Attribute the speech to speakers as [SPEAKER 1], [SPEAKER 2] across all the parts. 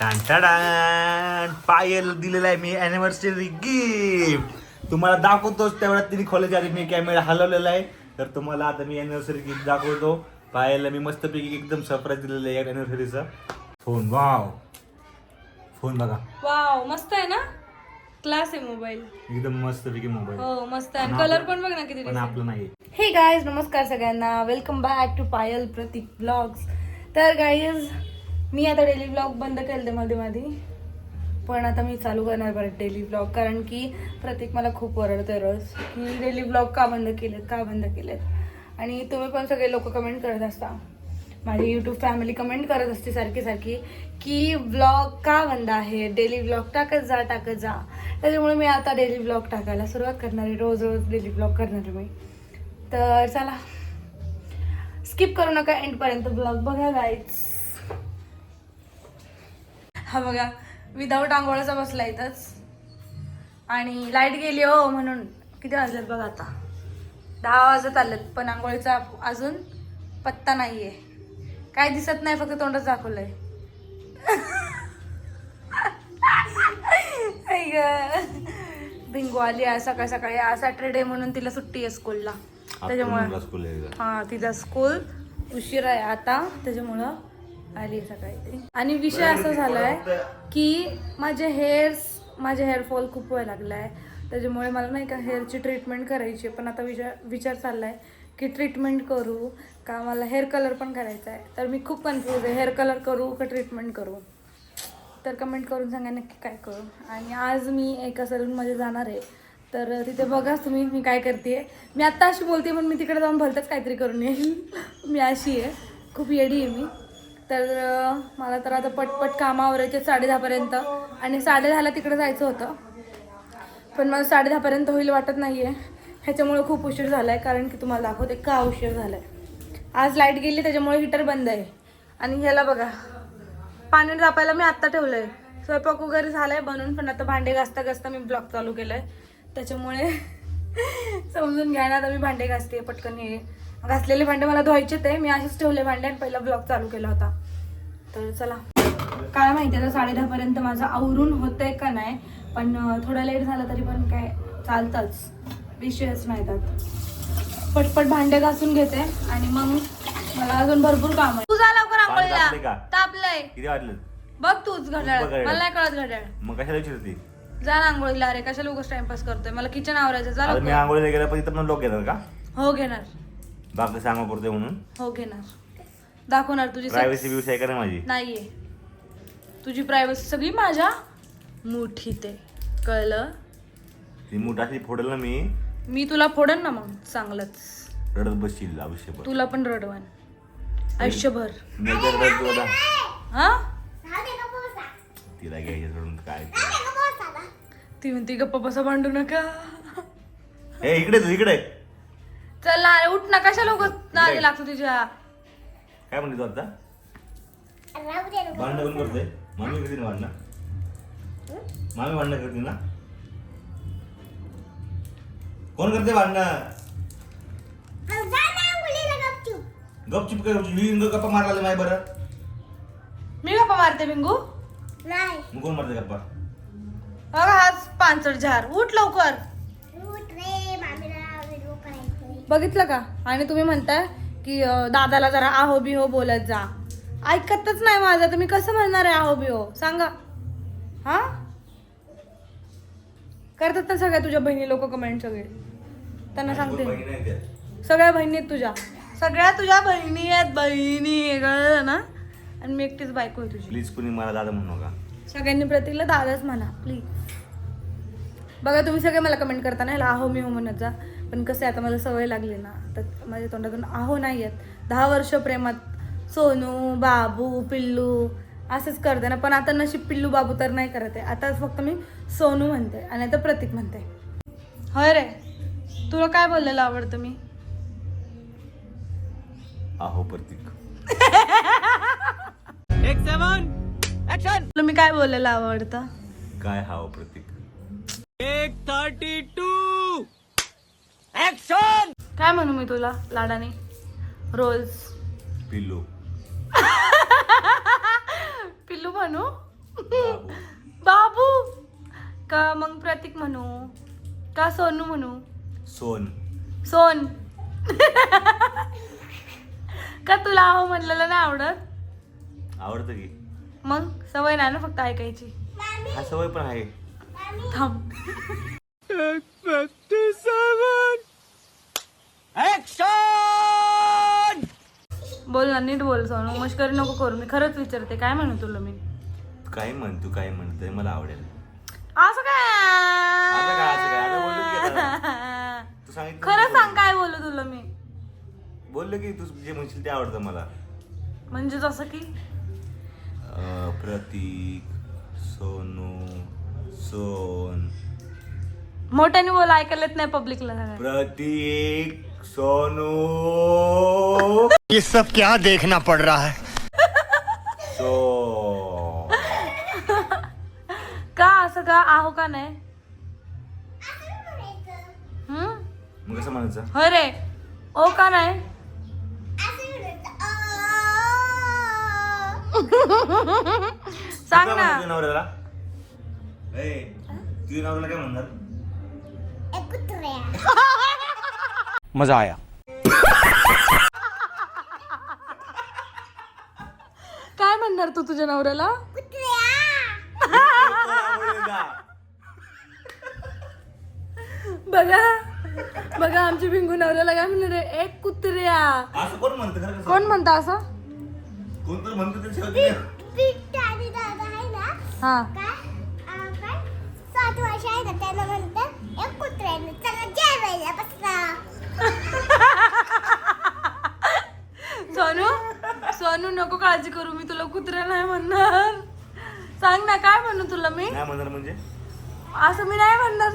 [SPEAKER 1] टांटाडान पायल दिलेला आहे मी anniversary gift तुम्हाला दाखवतोच तेवढ्यात तिने खोल्याच्या आधी मी कॅमेरा हलवलेला आहे. तर तुम्हाला आता मी अॅनिव्हर्सरी गिफ्ट दाखवतो. पायलला मी मस्तपैकी एकदम सरप्राईज दिलेलं आहे अॅनिव्हर्सरीचा फोन वाव फोन बघा.
[SPEAKER 2] वाव मस्त आहे ना? क्लास आहे मोबाईल
[SPEAKER 1] एकदम मस्तपैकी मोबाईल
[SPEAKER 2] हो मस्त आहे. कलर पण बघ ना किती
[SPEAKER 1] पण आपलं नाही
[SPEAKER 2] हे गाईज नमस्कार सगळ्यांना. Welcome back to Payal Pratik vlogs तर गाईज मी आता डेली ब्लॉग बंद केले मध्ये मध्ये पण आता मी चालू करणार परत डेली ब्लॉग कारण की प्रत्येक मला खूप ओरडतोय रोज. की डेली ब्लॉग का बंद केलेत का बंद केलेत? आणि तुम्ही पण सगळे लोक कमेंट करत असता. माझी यूट्यूब फॅमिली कमेंट करत असते सारखी सारखी की ब्लॉग का बंद आहे? डेली ब्लॉग टाकत जा टाकत जा. त्याच्यामुळे मी आता डेली ब्लॉग टाकायला सुरुवात करणार आहे. रोज रोज डेली ब्लॉग करणार आहे मी. तर चला. स्किप करू नका. एंडपर्यंत ब्लॉग बघा गाईच हा बघा विदाऊट आंघोळाचा बसला इथंच. आणि लाइट गेली हो म्हणून. किती वाजलेत बघा आता? दहा वाजत आलेत पण आंघोळीचा अजून पत्ता नाहीये. काय दिसत नाही फक्त तोंडच दाखवलंय. आई गं. भिंगू आली आज सकाळ सकाळी. आज सॅटरडे म्हणून तिला सुट्टी आहे स्कूलला त्याच्यामुळे
[SPEAKER 1] आहे
[SPEAKER 2] हा तिचा स्कूल उशीर आहे आता. त्याच्यामुळं आली सकाळी ती. आणि विषय असा झालाय की माझे हेअर्स माझे हेअरफॉल खूप वेळ लागलाय. त्याच्यामुळे मला नाही का हेअरची ट्रीटमेंट करायची आहे. पण आता विचार विचार चाललाय की ट्रीटमेंट करू का मला हेअर कलर पण करायचा आहे. तर मी खूप कन्फ्यूज आहे हेअर कलर करू का ट्रीटमेंट करू? तर कमेंट करून सांगा नक्की काय करू. आणि आज मी एका सलूनमध्ये जाणार आहे. तर तिथे बघा तुम्ही मी काय करते मी आत्ता अशी बोलते पण मी तिकडे जाऊन भलतंच काहीतरी करून येईल. मी अशी आहे. खूप येडी आहे मी. तर मला तर आता पटपट कामावर आवरायचे साडे दहापर्यंत आणि साडे दहाला तिकडे जायचं होतं. पण मला साडे दहापर्यंत होईल वाटत नाही आहे ह्याच्यामुळे खूप उशीर झाला आहे कारण की तुम्हाला दाखवते का उशीर झाला आहे आज लाइट गेली त्याच्यामुळे हिटर बंद आहे. आणि ह्याला बघा पाणी तापायला मी आत्ता ठेवलं आहे स्वयंपाक वगैरे झाला आहे बनवून पण आता भांडे घासता घासता मी ब्लॉग चालू केलं आहे त्याच्यामुळे समजून घ्या ना आता मी भांडे घासते पटकन हे. घासलेले भांडे मला धुवायचे ते. मी असेच ठेवले भांडे आणि पहिला ब्लॉग चालू केला होता. तर चला. काय माहिती आता साडे दहापर्यंत माझं आवरून होतंय का नाही पण थोडं लेट झालं तरी पण काय चालतंच. विषयच नाही त्यात. पटपट भांडे घासून घेते आणि मग मला अजून भरपूर काम आहे. तुझा लवकर
[SPEAKER 1] तापले का?
[SPEAKER 2] आंघोळीला तापलंय.
[SPEAKER 1] किती
[SPEAKER 2] बघ तूच घड्याळ. मला नाही कळत घड्याळ.
[SPEAKER 1] मग कशाला विचारते?
[SPEAKER 2] जा ना आंघोळीला. अरे कशाला उगाच टाइमपास करतोय? मला किचन आवरायचं जा
[SPEAKER 1] मी
[SPEAKER 2] लवकर.
[SPEAKER 1] आंघोळीला गेला पण पण लोक येतात का?
[SPEAKER 2] हो घेणार.
[SPEAKER 1] बाकी सांगा पुरते म्हणून.
[SPEAKER 2] हो घेणार. दाखवणार तुझी सग-
[SPEAKER 1] प्रायव्हसी बिवसी आहे का नाही माझी?
[SPEAKER 2] नाहीये. तुझी प्रायव्हसी सगळी माझ्या मुठीत आहे कळलं?
[SPEAKER 1] ती मोठाशी फोडेल ना मी.
[SPEAKER 2] मी तुला फोडन ना मग चांगलंच.
[SPEAKER 1] रडत बसशील आयुष्यभर.
[SPEAKER 2] तुला पण रडवान. आयुष्यभर.
[SPEAKER 1] मी तर रडत तुला.
[SPEAKER 2] हा?
[SPEAKER 1] तिला घ्यायचं सोडून काय?
[SPEAKER 2] ती म्हणते गप्पा बसा भांडू नका.
[SPEAKER 1] हे इकडे तू इकडे.
[SPEAKER 2] चल ना अरे उठ ना कशाला उगाच नादी लागतो तुझ्या?
[SPEAKER 1] काय म्हणते तू आता? भांडण कोण करते मामी करते ना भांडणं? मामी भांडणं करते ना? कोण करते भांडणं? गपचूप. काय गपचूप? गप्पा मारला माय बरं.
[SPEAKER 2] मी गप्पा मारते बिंगू?
[SPEAKER 1] मग कोण मारते गप्पा?
[SPEAKER 2] बघा हाच पांचट झार उठ लवकर. बघितलं का? आणि तुम्ही म्हणताय की दादाला जरा आहो बिहो बोलत जा. ऐकतच नाही माझं. तुम्ही कसं म्हणणार आहे आहो बिहो सांगा. हा? करतात ना सगळ्या तुझ्या बहिणी लोक कमेंट सगळे. त्यांना सांगते. सगळ्या बहिणी आहेत तुझ्या. सगळ्या तुझ्या बहिणी आहेत बहिणी. कळलं ना? आणि मी एकटीच बायको आहे तुझी.
[SPEAKER 1] प्लीज कुणी मला दादा म्हणू नका.
[SPEAKER 2] सगळ्यांनी प्रतीकला दादाच म्हणा प्लीज बघा तुम्ही सगळे मला कमेंट करता ना आहो मी हो म्हणत जा. पण कसं आहे आता मला सवय लागली ना तर माझ्या तोंडातून आहो नाही आहेत दहा वर्ष प्रेमात सोनू बाबू पिल्लू असंच करते ना पण आता नशीब पिल्लू बाबू तर नाही करत आहे. आता फक्त मी सोनू म्हणते आणि आता प्रतीक म्हणते. होय रे. तुला काय बोललेलं आवडतं मी?
[SPEAKER 1] आहो प्रतीक.
[SPEAKER 2] तुला मी काय बोललेलं आवडतं?
[SPEAKER 1] काय हाव प्रतीक?
[SPEAKER 2] काय म्हणू मी तुला लाडाने? रोज
[SPEAKER 1] पिल्लू.
[SPEAKER 2] पिल्लू म्हणू?
[SPEAKER 1] बाबू.
[SPEAKER 2] बाबू? का मग प्रतीक म्हणू? का सोनू म्हणू?
[SPEAKER 1] सोन.
[SPEAKER 2] सोन. का तुला आहो म्हणलेलं नाही आवडत?
[SPEAKER 1] आवडतं की.
[SPEAKER 2] मग सवय नाही ना फक्त ऐकायची?
[SPEAKER 1] हा सवय पण आहे.
[SPEAKER 2] थांब. बोल ना नीट बोल सोनू. मस्करी नको करू. मी खरंच विचारते काय म्हणू तुला मी?
[SPEAKER 1] काय म्हण तू काय म्हणतोय? मला आवडेल.
[SPEAKER 2] असं काय?
[SPEAKER 1] आता काय असं काय? आता बोललो की आता. तू सांगितलं
[SPEAKER 2] खरं सांग काय बोलू तुला मी.
[SPEAKER 1] बोललो की तू जे म्हणशील ते आवडतं मला.
[SPEAKER 2] म्हणजे जसं की?
[SPEAKER 1] अं, प्रतीक सोनू सोन.
[SPEAKER 2] मोठ्याने बोल ऐकायला येत नाही पब्लिकला
[SPEAKER 1] प्रतीक सोनू.
[SPEAKER 3] ये सब क्या देखना पड़ रहा है?
[SPEAKER 1] सो.
[SPEAKER 2] का असं का? आहो का नाही? हम्म
[SPEAKER 1] मग कसं म्हणायचं?
[SPEAKER 2] रे ओ का नाही? सांग
[SPEAKER 1] काय
[SPEAKER 2] ना.
[SPEAKER 1] म्हणतो नवऱ्याला? ए, तुझ्या नवऱ्याला काय म्हणणार?
[SPEAKER 3] मजा आया
[SPEAKER 2] काय म्हणणार तू तुझ्या नवऱ्याला? बघा. बघा आमची बिंगू नवऱ्याला काय म्हणणार आहे? एक कुत्र्या
[SPEAKER 1] असं कोण म्हणतं खरं कसं?
[SPEAKER 2] कोण म्हणता असं?
[SPEAKER 1] कोण तर म्हणतं ते शेवटी
[SPEAKER 2] हा.
[SPEAKER 4] सात वर्ष आहे ना त्याला म्हणतात
[SPEAKER 2] सोनू सोनू नको काळजी करू मी तुला कुत्र्या नाही म्हणणार. सांग ना काय म्हणू तुला मी?
[SPEAKER 1] नाही म्हणणार म्हणजे?
[SPEAKER 2] असं मी नाही म्हणणार.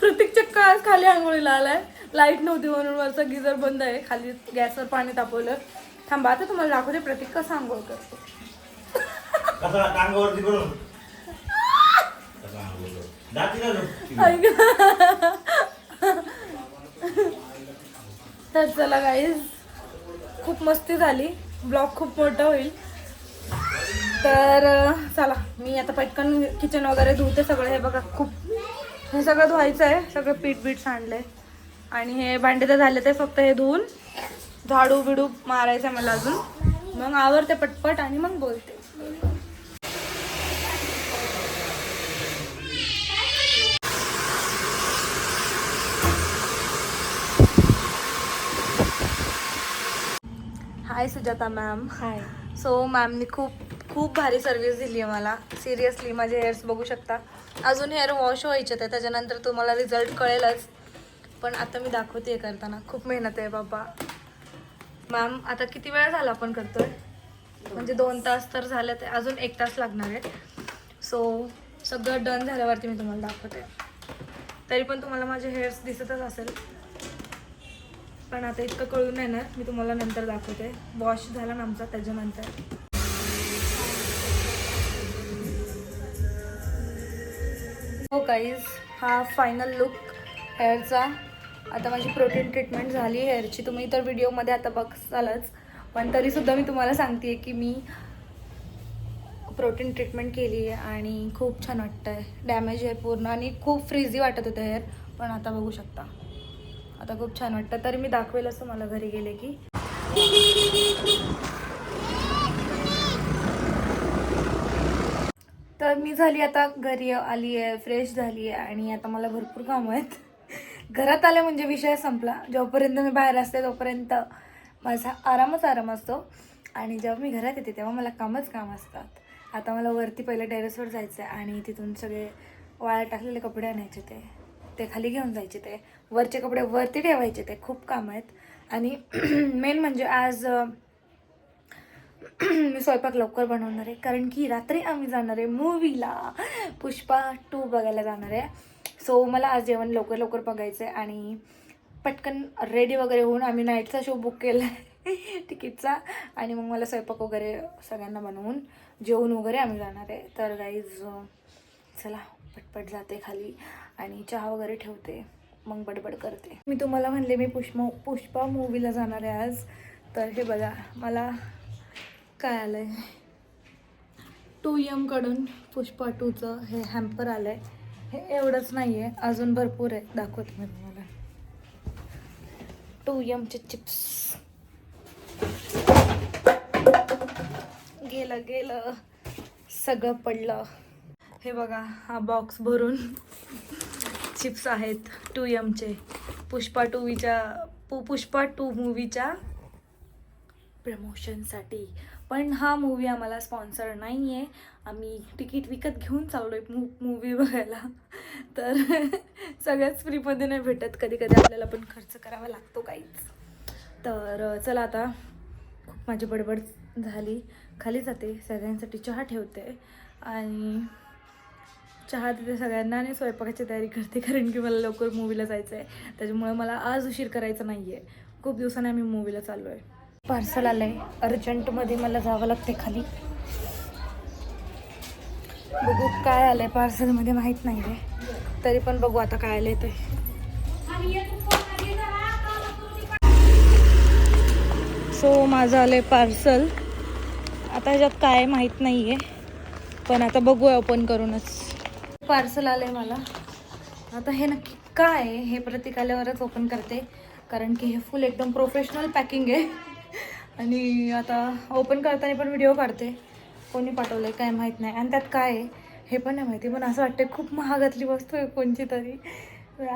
[SPEAKER 2] प्रत्येक चक्क आज खाली आंघोळीला आलाय. लाइट नव्हती म्हणून वरचा गिझर बंद आहे. खाली गॅसवर पाणी तापवलं. थांबा आता तुम्हाला दाखवते प्रतीक कसं आंघोळ करतो
[SPEAKER 1] कसं टांगावरती करून कसं आंघोळ करतो? दाती का झोपती?
[SPEAKER 2] तर चला गाईज खूप मस्ती झाली. ब्लॉग खूप मोठा होईल. तर चला मी आता पटकन किचन वगैरे धुते सगळं. हे बघा खूप हे सगळं धुवायचं आहे. सगळं पीठ बीठ सांडलंय. आणि हे भांडे तर झाले ते फक्त हे धुवून झाडू बिडू मारायचं आहे मला अजून. मग आवरते पटपट आणि मग बोलते. Hi Sujata ma'am hi so मॅमनी खूप खूप भारी सर्विस दिली आहे मला. सिरियसली माझे हेअर्स बघू शकता. अजून हेअर वॉश व्हायचे ते त्याच्यानंतर तुम्हाला रिझल्ट कळेलच. पण आता मी दाखवते करताना. खूप मेहनत आहे बाबा. मॅम आता किती वेळ झाला आपण करतोय? म्हणजे दोन तास तर झाले ते अजून एक तास लागणार आहे. सो सगळं डन झाल्यावरती मी तुम्हाला दाखवते. तरी पण तुम्हाला माझे हेअर्स दिसतच असेल. पण आता इतकं कळून नाही ना मी तुम्हाला नंतर दाखवते. वॉश झाला ना आमचा त्याच्यानंतर. हो काहीच हा फायनल लुक हेअरचा आता माझी प्रोटीन ट्रीटमेंट झाली हेअरची तुम्ही तर व्हिडिओमध्ये आता बघालच पण तरीसुद्धा मी तुम्हाला सांगते की मी प्रोटीन ट्रीटमेंट केली आहे आणि खूप छान वाटतं आहे डॅमेज आहे पूर्ण आणि खूप फ्रीझी वाटत होतं हेअर पण आता बघू शकता. आता खूप छान वाटतं. तरी मी दाखवेल असं मला घरी गेले की. तर मी झाली आता घरी आली आहे फ्रेश झाली आहे आणि आता मला भरपूर कामं आहेत. घरात आले म्हणजे विषय संपला. जोपर्यंत मी बाहेर असते तोपर्यंत माझा आरामच आराम असतो. आणि जेव्हा मी घरात येते तेव्हा मला कामच काम असतात. आता मला वरती पहिलं टेरेसवर जायचं आहे आणि तिथून सगळे वाळ्या टाकलेले कपडे आणायचे ते. ते खाली घेऊन जायचे ते. वरचे कपडे वरती ठेवायचे ते. खूप काम आहेत. आणि मेन म्हणजे आज मी स्वयंपाक लवकर बनवणार आहे. कारण की रात्री आम्ही जाणार आहे मूवीला पुष्पा टू बघायला जाणार आहे. सो मला आज जेवण लवकर लवकर बघायचं आहे आणि पटकन रेडी वगैरे होऊन आम्ही नाईटचा शो बुक केला आहे तिकीटचा आणि मग मला स्वयंपाक वगैरे सगळ्यांना बनवून जेवण वगैरे आम्ही जाणार आहे. तर गाईज चला पटपट जाते खाली. आणि चहा वगैरे ठेवते मग बडबड करते. मी तुम्हाला म्हणले मी पुष्पा पुष्पा मूवीला जाणार आहे आज. तर हे बघा मला काय आलं आहे टू यमकडून पुष्पा टूचं हे हॅम्पर आहे हे एवढंच नाही आहे अजून भरपूर आहे. दाखवते मी तुम्हाला. टू यमचे चिप्स गेलं गेलं. सगळं पडलं. हे बघा हा बॉक्स भरून चिप्स आहेत टू एमचे पुष्पा टूवीच्या पु पुष्पा टू मूवीच्या प्रमोशनसाठी पण हा मूवी आम्हाला स्पॉन्सर नाही आहे आम्ही तिकीट विकत घेऊन चाललो आहे मू मूवी बघायला. तर सगळ्याच फ्रीमध्ये नाही भेटत. कधी कधी आपल्याला पण खर्च करावा लागतो काहीच. तर चला आता. खूप माझी बडबड झाली. खाली जाते. सगळ्यांसाठी चहा ठेवते. आणि चहा देते सगळ्यांना आणि स्वयंपाकाची तयारी करते कारण की मला लवकर मूवीला जायचं आहे त्याच्यामुळे मला आज उशीर करायचा नाही आहे खूप दिवसाने आम्ही मूवीला चाललो आहे पार्सल आलं आहे अर्जंटमध्ये मला जावं लागते खाली. बघू काय आलं आहे पार्सलमध्ये माहीत नाही आहे तरी पण बघू आता काय आलं आहे ते. सो माझं आलं आहे पार्सल आता ह्याच्यात काय माहीत नाही आहे पण आता बघूया ओपन करूनच. पार्सल आलं आहे मला. आता हे नक्की काय आहे हे प्रतीक आल्यावरच ओपन करते. कारण की हे फुल एकदम प्रोफेशनल पॅकिंग आहे. आणि आता ओपन करताना पण व्हिडिओ काढते. कोणी पाठवलं आहे काय माहीत नाही. आणि त्यात काय आहे हे पण नाही माहिती. पण असं वाटतं खूप महागातली वस्तू आहे कोणची तरी.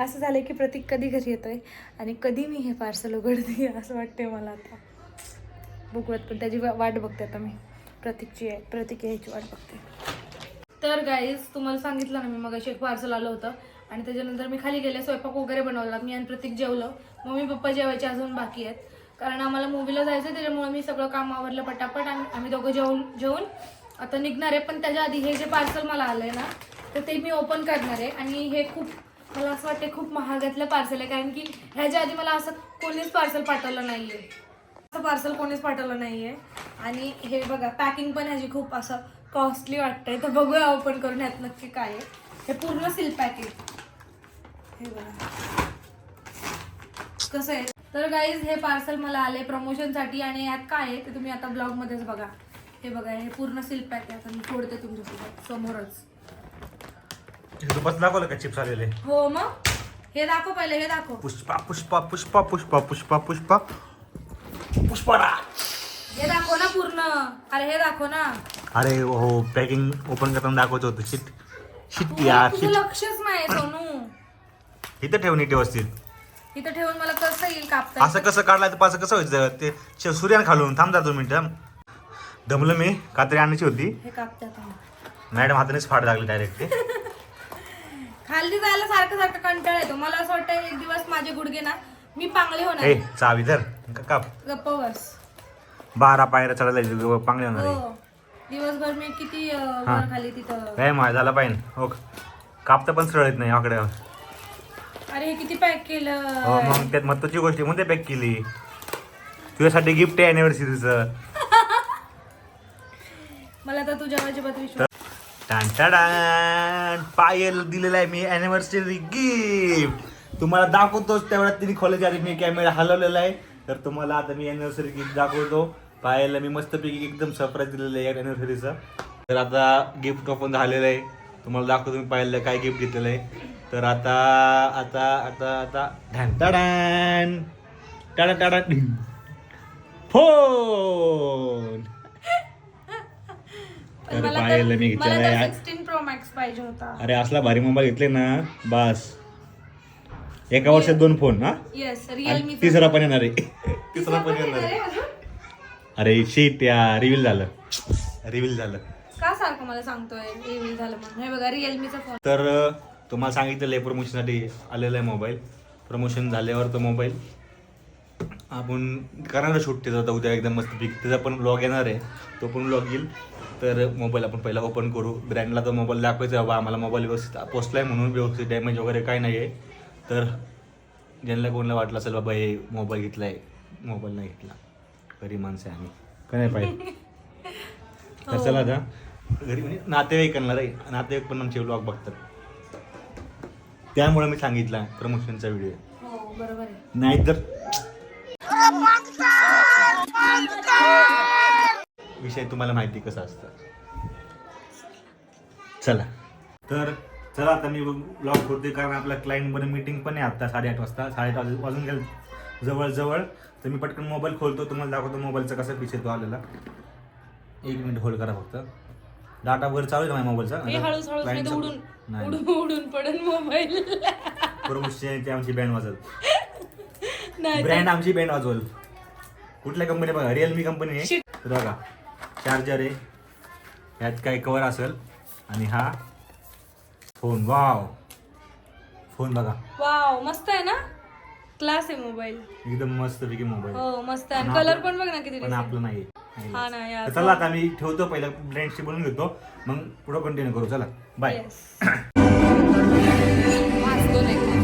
[SPEAKER 2] असं झालं की प्रतीक कधी घरी येतो आहे आणि कधी मी हे पार्सल उघडते असं वाटते मला आता. बुकवत पण त्याची वा- वाट बघते आता मी. प्रतीकची आहे प्रतीक यायची वाट बघते. तर गाईज तुम्हाला सांगितलं ना मी मग एक पार्सल आलं होतं. आणि त्याच्यानंतर मी खाली गेले स्वयंपाक वगैरे बनवला. मी आणि प्रतीक जेवलं. मम्मी पप्पा जेवायचे अजून बाकी आहेत. कारण आम्हाला मूवीला जायचं त्याच्यामुळे मी सगळं काम आवरलं पटापट आणि आम्ही दोघं जेवून जेवून आता निघणार आहे. पण त्याच्या आधी हे जे पार्सल मला आलं आहे ना तर ते मी ओपन करणार आहे. आणि हे खूप मला असं वाटते खूप महागातलं पार्सल आहे. कारण की ह्याच्या आधी मला असं कोणीच पार्सल पाठवलं नाही आहे असं पार्सल कोणीच पाठवलं नाही आहे आणि हे बघा पॅकिंग पण ह्याची खूप असं कॉस्टली वाटतंय. तर बघूया ओपन करून ह्यात नक्की काय आहे. हे पूर्ण सिल पॅकिंग हे बघा. कसं आहे? तर गाईज हे पार्सल मला आले प्रमोशनसाठी आणि यात काय आहे ते तुम्ही आता ब्लॉग मध्येच बघा. हे बघा हे पूर्ण सिल पॅक आहे. आता मी फोडते तुमच्यासोबत समोरच.
[SPEAKER 1] दाखवलं का चिप्स आलेले?
[SPEAKER 2] हो मग? हे दाखव पहिले हे दाखव.
[SPEAKER 1] पुष्पा पुष्पा पुष्पा पुष्पा पुष्पा पुष्पा. पुष्पा
[SPEAKER 2] हे दाखव ना पूर्ण. अरे हे दाखव ना.
[SPEAKER 1] अरे हो पॅकिंग ओपन करताना दाखवत होतं. शिट शिट यार
[SPEAKER 2] तुझं
[SPEAKER 1] शिट.
[SPEAKER 2] लक्षच नाही सोनू.
[SPEAKER 1] इथं ठेवून नीट व्यवस्थित.
[SPEAKER 2] इथं ठेवून मला कसं येईल कापता
[SPEAKER 1] असं कसं काढलाय तर असं कसं व्हायचं ते श- सूर्यान खालून. थांबता दोन मिनिटं दमलं मी. कात्री आणायची होती.
[SPEAKER 2] हे कापते आता
[SPEAKER 1] मॅडम हातानेच फाट लागली डायरेक्ट ते
[SPEAKER 2] खाली जायला सारखं सारखं कंटाळ येतो. मला असं वाटतं एक दिवस माझे गुडघे ना मी पांगले होणार
[SPEAKER 1] ए चावी धर. का- काप.
[SPEAKER 2] गप्प बस.
[SPEAKER 1] बारा पायऱ्या चढायला पांगले होणार आहे.
[SPEAKER 2] हो. दिवसभर मी किती
[SPEAKER 1] हा.
[SPEAKER 2] वर खाली तिथं?
[SPEAKER 1] काय माय झाला पाहिजे हो कापता पण सरळ येत नाही आकडे. हो
[SPEAKER 2] अरे हे किती पॅक केलं?
[SPEAKER 1] मग त्यात महत्वाची गोष्ट म्हणते पॅक केली? तुझ्यासाठी गिफ्ट आहे अॅनिव्हर्सरीचं
[SPEAKER 2] मला तर तुझ्या अजिबात विश्वास
[SPEAKER 1] टांटाडान पायल दिलेला आहे मी अॅनिव्हर्सरी गिफ्ट तुम्हाला दाखवतोच तेवढ्यात तिने कॉलेज आधी मी कॅमेरा हलवलेला आहे. तर तुम्हाला आता मी अॅनिव्हर्सरी गिफ्ट दाखवतो. पायलला मी मस्तपैकी एकदम सरप्राईज दिलेलं आहे अॅनिव्हर्सरीचं तर आता गिफ्ट ओपन झालेलं आहे. तुम्हाला दाखवतो मी पायलला काय गिफ्ट घेतलेलं आहे. तर आता आता आता आता. ढांटाडान टाडा टाडा फोन. तर पायलला मी घेतलेला आहे.
[SPEAKER 2] सिक्स्टीन प्रो मॅक्स पाहिजे होता.
[SPEAKER 1] अरे असला भारी मोबाईल घेतले ना बस. एका वर्षात दोन फोन हा?
[SPEAKER 2] येस
[SPEAKER 1] आणि
[SPEAKER 2] रिअलमी
[SPEAKER 1] तिसरा पण येणार आहे. तिसरा पण येणार आहे अरे शीट या रिव्हील झालं. रिव्हील झालं.
[SPEAKER 2] का सारखं मला सांगतोय? रिव्हील झालं म्हणून. हे बघा रिअलमीचा फोन
[SPEAKER 1] तर तुम्हाला सांगितलेलं आहे प्रमोशनसाठी आलेला आहे मोबाईल प्रमोशन झाल्यावर तो मोबाईल आपण करणार शूट त्याचा उद्या एकदम मस्त पिक त्याचा पण ब्लॉग येणार आहे. तो पण ब्लॉग येईल. तर मोबाईल आपण पहिला ओपन करू. ब्रँडला तो मोबाईल दाखवायचा आहे बाबा आम्हाला मोबाईल व्यवस्थित पोचला आहे म्हणून व्यवस्थित डॅमेज वगैरे काही नाही आहे तर ज्यांना कोणाला वाटलं असेल बाबा हे मोबाईल घेतला आहे मोबाईल नाही घेतला. घरी माणसं आहे आम्ही. का नाही पाहिजे तर चला आता. घरी म्हणजे नातेवाईक करणार आहे. नातेवाईक पण आमचे ब्लॉग बघतात. त्यामुळे मी सांगितलं प्रमोशनचा व्हिडिओ
[SPEAKER 2] हो बरोबर आहे.
[SPEAKER 1] नाहीतर विषय तुम्हाला माहिती कसा असतं? चला. तर चला आता मी ब्लॉग करते कारण आपला क्लायंट बरं मीटिंग पण आहे आता साडेआठ वाजता. साडेआठ वाज- वाजून गेलं. जवळ जवळ तर मी पटकन मोबाईल खोलतो तुम्हाला दाखवतो मोबाईलचा कसा पिक्चर तो आलेला. एक मिनिट होल्ड करा फक्त. डाटा वगैरे चालू आहे का माझ्या मोबाईलचा
[SPEAKER 2] नाही. उडून पडन मोबाईल
[SPEAKER 1] प्रमुखची आमची बँड वाजत ब्रँड आमची बँड वाजवल. कुठल्या कंपनी बघा रिअलमी कंपनी आहे. तर बघा चार्जर आहे. यात काय कवर असेल. आणि हा फोन वाव फोन बघा.
[SPEAKER 2] वाव मस्त आहे ना? क्लास आहे मोबाईल.
[SPEAKER 1] एकदम मस्त पैकी मोबाईल.
[SPEAKER 2] हो मस्त. आहे
[SPEAKER 1] पण
[SPEAKER 2] कलर पण बघ ना किती
[SPEAKER 1] पण आपलं नाही. नाही.
[SPEAKER 2] हा ना यार
[SPEAKER 1] तर चला आता मी ठेवतो पहिला ब्रँडशी बोलून घेतो. मग पुढं कंटिन्यू करू. चला. Bye
[SPEAKER 2] Yes. वाचतो नाही.